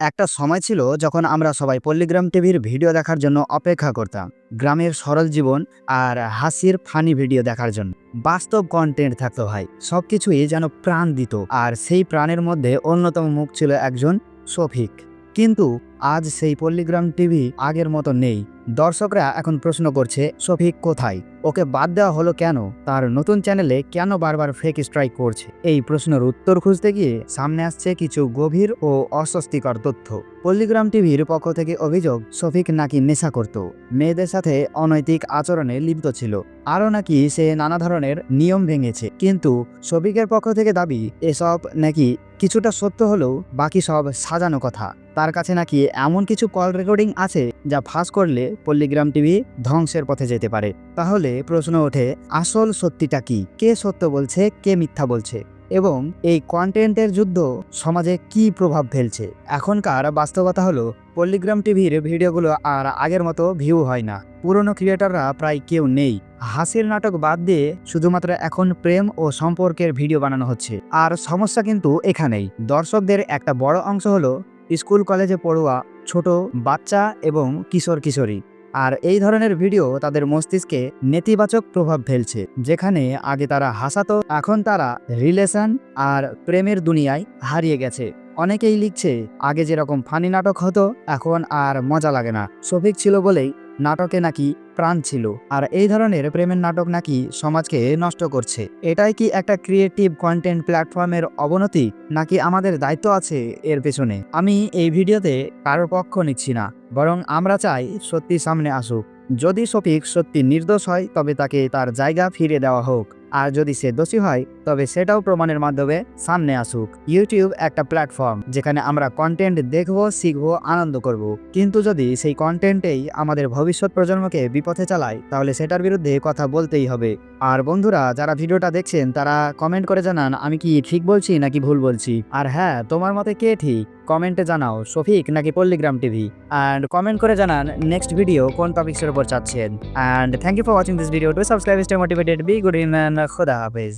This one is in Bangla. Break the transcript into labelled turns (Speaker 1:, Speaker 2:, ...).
Speaker 1: একটা সময় ছিল যখন আমরা সবাই পল্লীগ্রাম টিভির ভিডিও দেখার জন্য অপেক্ষা করতাম, গ্রামের সরল জীবন আর হাসির ফানি ভিডিও দেখার জন্য। বাস্তব কন্টেন্ট থাকতো ভাই সব কিছুই যেন প্রাণ দিত আর সেই প্রাণের মধ্যে অন্যতম মুখ ছিল একজন শফিক। কিন্তু আজ সেই পল্লীগ্রাম টিভি আগের মতো নেই। দর্শকরা এখন প্রশ্ন করছে শফিক কোথায়? ওকে বাদ দেওয়া হলো কেন? তার নতুন চ্যানেলে কেন বারবার ফেক স্ট্রাইক করছে? এই প্রশ্নের উত্তর খুঁজতে গিয়ে সামনে আসছে কিছু গভীর ও অস্বস্তিকর তথ্য। পল্লীগ্রাম টিভির পক্ষ থেকে অভিযোগ শফিক নাকি নেশা করত মেয়েদের সাথে অনৈতিক আচরণে লিপ্ত ছিল। আরও নাকি সে নানা ধরনের নিয়ম ভেঙেছে। কিন্তু শফিকের পক্ষ থেকে দাবি, এসব নাকি কিছুটা সত্য হলেও বাকি সব সাজানো কথা। তার কাছে নাকি এমন কিছু কল রেকর্ডিং আছে যা ফাঁস করলে পল্লীগ্রাম টিভি ধ্বংসের পথে যেতে পারে। তাহলে প্রশ্ন ওঠে, আসল সত্যিটা কি? কে সত্য বলছে, কে মিথ্যা বলছে? এবং এই কন্টেন্টের যুদ্ধ সমাজে কি প্রভাব ফেলছে? এখনকার বাস্তবতা হলো, পল্লীগ্রাম টিভির ভিডিওগুলো আর আগের মতো ভিউ হয় না। পুরনো ক্রিয়েটাররা প্রায় কেউ নেই। হাসির নাটক বাদ দিয়ে শুধুমাত্র এখন প্রেম ও সম্পর্কের ভিডিও বানানো হচ্ছে। আর সমস্যা কিন্তু এখানেই। দর্শকদের একটা বড় অংশ হলো স্কুল কলেজে পড়ুয়া ছোট বাচ্চা এবং কিশোর কিশোরী। আর এই ধরনের ভিডিও তাদের মস্তিষ্কে নেতিবাচক প্রভাব ফেলছে, যেখানে আগে তারা হাসাতো, এখন তারা রিলেশন আর প্রেমের দুনিয়ায় হারিয়ে গেছে। অনেকেই লিখছে, আগে যেরকম ফানি নাটক হতো, এখন আর মজা লাগে না। শফিক ছিল বলেই, নাটকে নাকি প্রাণ ছিল, আর এই ধরনের প্রেমের নাটক নাকি সমাজকে নষ্ট করছে। এটাই কি একটা ক্রিয়েটিভ কন্টেন্ট প্ল্যাটফর্মের অবনতি, নাকি আমাদের দায়িত্ব আছে এর পেছনে? আমি এই ভিডিওতে কারোর পক্ষ নিচ্ছি না। বরং আমরা চাই সত্যি সামনে আসুক। যদি শফিক সত্যি নির্দোষ হয়, তবে তাকে তার জায়গা ফিরে দেওয়া হোক। আর যদি সে দোষী হয়, তবে সেটাও প্রমাণের মাধ্যমে সামনে আসুক। ইউটিউব একটা প্ল্যাটফর্ম যেখানে আমরা কন্টেন্ট দেখব, শিখব, আনন্দ করব। কিন্তু যদি সেই কন্টেন্টেই আমাদের ভবিষ্যৎ প্রজন্মকে বিপথে চালায়, তাহলে সেটার বিরুদ্ধে কথা বলতেই হবে। আর বন্ধুরা, যারা ভিডিওটা দেখছেন, তারা কমেন্ট করে জানান, আমি কি ঠিক বলছি নাকি ভুল বলছি? আর হ্যাঁ তোমার মতে কে ঠিক? কমেন্টে জানাও, শফিক নাকি পল্লিগ্রাম টিভি অ্যান্ড কমেন্ট করে জানান নেক্সট ভিডিও কোন টপিক্সের উপর চাচ্ছেন? And thank you for watching this video to subscribe stay motivated be good in খোদা হাফেজ